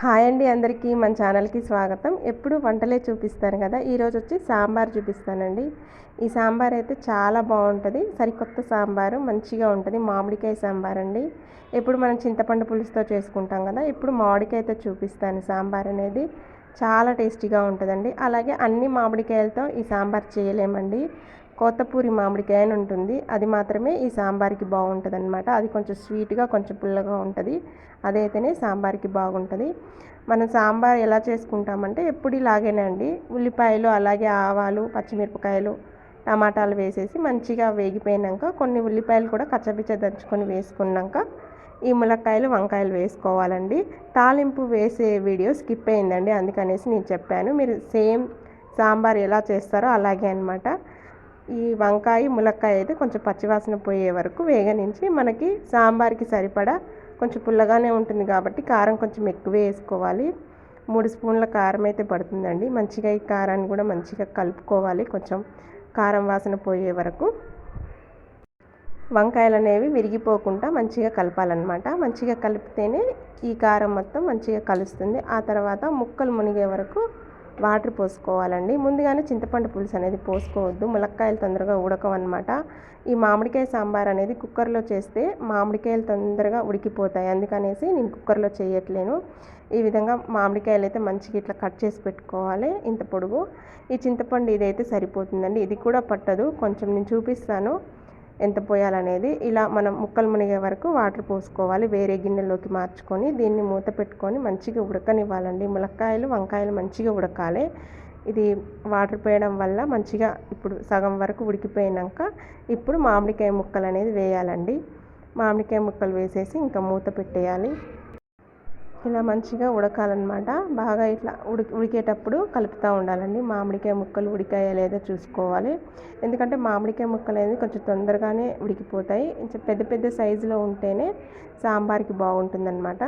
Hi అండి అందరికీ మన ఛానల్కి స్వాగతం. ఎప్పుడు వంటలే చూపిస్తాను కదా ఈరోజు వచ్చి సాంబార్ చూపిస్తానండి. ఈ సాంబార్ అయితే చాలా బాగుంటుంది. సరికొత్త సాంబారు మంచిగా ఉంటుంది. మామిడికాయ సాంబార్ అండి. ఎప్పుడు మనం చింతపండు పులుసుతో చేసుకుంటాం కదా ఇప్పుడు మామిడికాయతో చూపిస్తాను సాంబార్ అనేది. చాలా టేస్టీగా ఉంటుందండి. అలాగే అన్ని మామిడికాయలతో ఈ సాంబార్ చేయలేమండి. కోతపూరి మామిడికాయ అని ఉంటుంది. అది మాత్రమే ఈ సాంబార్కి బాగుంటుంది అనమాట అది కొంచెం స్వీట్గా కొంచెం పుల్లగా ఉంటుంది. అదైతేనే సాంబార్కి బాగుంటుంది. మనం సాంబార్ ఎలా చేసుకుంటామంటే ఎప్పుడు ఇలాగేనండి ఉల్లిపాయలు అలాగే ఆవాలు పచ్చిమిరపకాయలు టమాటాలు వేసేసి మంచిగా వేగిపోయినాక కొన్ని ఉల్లిపాయలు కూడా కచ్చపిచ్చ దంచుకొని వేసుకున్నాక ఈ ములక్కాయలు వంకాయలు వేసుకోవాలండి. తాలింపు వేసే వీడియో స్కిప్ అయిందండి. అందుకనేసి నేను చెప్పాను. మీరు సేమ్ సాంబార్ ఎలా చేస్తారో అలాగే అనమాట ఈ వంకాయ ములక్కాయ అయితే కొంచెం పచ్చివాసన పోయే వరకు వేగనించి మనకి సాంబార్కి సరిపడా కొంచెం పుల్లగానే ఉంటుంది కాబట్టి కారం కొంచెం ఎక్కువే వేసుకోవాలి. మూడు స్పూన్ల కారం అయితే పడుతుందండి. మంచిగా ఈ కారాన్ని కూడా మంచిగా కలుపుకోవాలి కొంచెం కారం వాసన పోయే వరకు. వంకాయలు అనేవి విరిగిపోకుండా మంచిగా కలపాలన్నమాట. మంచిగా కలిపితేనే ఈ కారం మొత్తం మంచిగా కలుస్తుంది. ఆ తర్వాత ముక్కలు మునిగే వరకు వాటర్ పోసుకోవాలండి. ముందుగానే చింతపండు పులుసు అనేది పోసుకోవద్దు. ములక్కాయలు తొందరగా ఉడకవన్నమాట. ఈ మామిడికాయ సాంబార్ అనేది కుక్కర్లో చేస్తే మామిడికాయలు తొందరగా ఉడికిపోతాయి. అందుకనేసి నేను కుక్కర్లో చేయట్లేను. ఈ విధంగా మామిడికాయలు అయితే మంచిగా ఇట్లా కట్ చేసి పెట్టుకోవాలి. ఇంత పొడుగు. ఈ చింతపండు ఇదైతే సరిపోతుందండి. ఇది కూడా పట్టదు. కొంచెం నేను చూపిస్తాను. ఎంత పోయాలనేది ఇలా మనం ముక్కలు మునిగే వరకు వాటర్ పోసుకోవాలి. వేరే గిన్నెలోకి మార్చుకొని దీన్ని మూత పెట్టుకొని మంచిగా ఉడకనివ్వాలండి. ములక్కాయలు వంకాయలు మంచిగా ఉడకాలి. ఇది వాటర్ పోయడం వల్ల మంచిగా ఇప్పుడు సగం వరకు ఉడికిపోయినాక ఇప్పుడు మామిడికాయ ముక్కలు అనేది వేయాలండి. మామిడికాయ ముక్కలు వేసేసి ఇంకా మూత పెట్టేయాలి. ఇలా మంచిగా ఉడకాలన్నమాట. బాగా ఇట్లా ఉడికి ఉడికేటప్పుడు కలుపుతూ ఉండాలండి. మామిడికాయ ముక్కలు ఉడికాయ లేదో చూసుకోవాలి. ఎందుకంటే మామిడికాయ ముక్కలు అనేది కొంచెం తొందరగానే ఉడికిపోతాయి. పెద్ద పెద్ద సైజులో ఉంటేనే సాంబార్కి బాగుంటుందన్నమాట.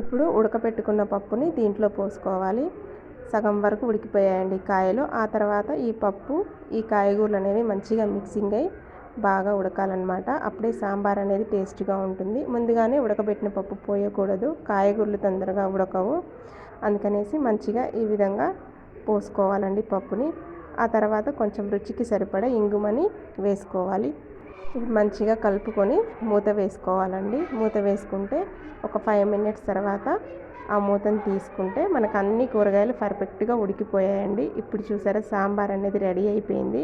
ఇప్పుడు ఉడకపెట్టుకున్న పప్పుని దీంట్లో పోసుకోవాలి. సగం వరకు ఉడికిపోయాయండి కాయలు. ఆ తర్వాత ఈ పప్పు ఈ కాయగూరలు అనేవి మంచిగా మిక్సింగ్ అయ్యి బాగా ఉడకాలన్నమాట. అప్పుడే సాంబార్ అనేది టేస్ట్గా ఉంటుంది. ముందుగానే ఉడకబెట్టిన పప్పు పోయకూడదు. కాయగూరలు తొందరగా ఉడకవు. అందుకనేసి మంచిగా ఈ విధంగా పోసుకోవాలండి పప్పుని. ఆ తర్వాత కొంచెం రుచికి సరిపడా ఇంగుమని వేసుకోవాలి. మంచిగా కలుపుకొని మూత వేసుకోవాలండి. మూత వేసుకుంటే ఒక ఫైవ్ మినిట్స్ తర్వాత ఆ మూతను తీసుకుంటే మనకు అన్ని కూరగాయలు పర్ఫెక్ట్గా ఉడికిపోయాయండి. ఇప్పుడు చూసారా సాంబార్ అనేది రెడీ అయిపోయింది.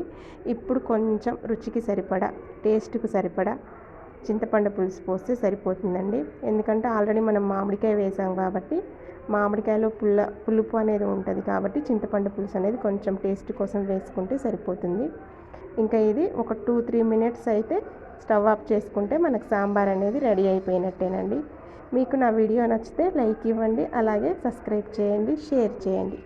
ఇప్పుడు కొంచెం రుచికి సరిపడా టేస్ట్కి సరిపడా చింతపండు పులుసు పోస్తే సరిపోతుందండి. ఎందుకంటే ఆల్రెడీ మనం మామిడికాయ వేసాం కాబట్టి మామిడికాయలో పుల్ల పులుపు అనేది ఉంటుంది కాబట్టి చింతపండు పులుసు అనేది కొంచెం టేస్ట్ కోసం వేసుకుంటే సరిపోతుంది. ఇంకా ఇది ఒక టూ త్రీ మినిట్స్ అయితే స్టవ్ ఆఫ్ చేసుకుంటే మనకు సాంబార్ అనేది రెడీ అయిపోయినట్టేనండి. మీకు నా వీడియో నచ్చితే లైక్ ఇవ్వండి అలాగే సబ్స్క్రైబ్ చేయండి షేర్ చేయండి.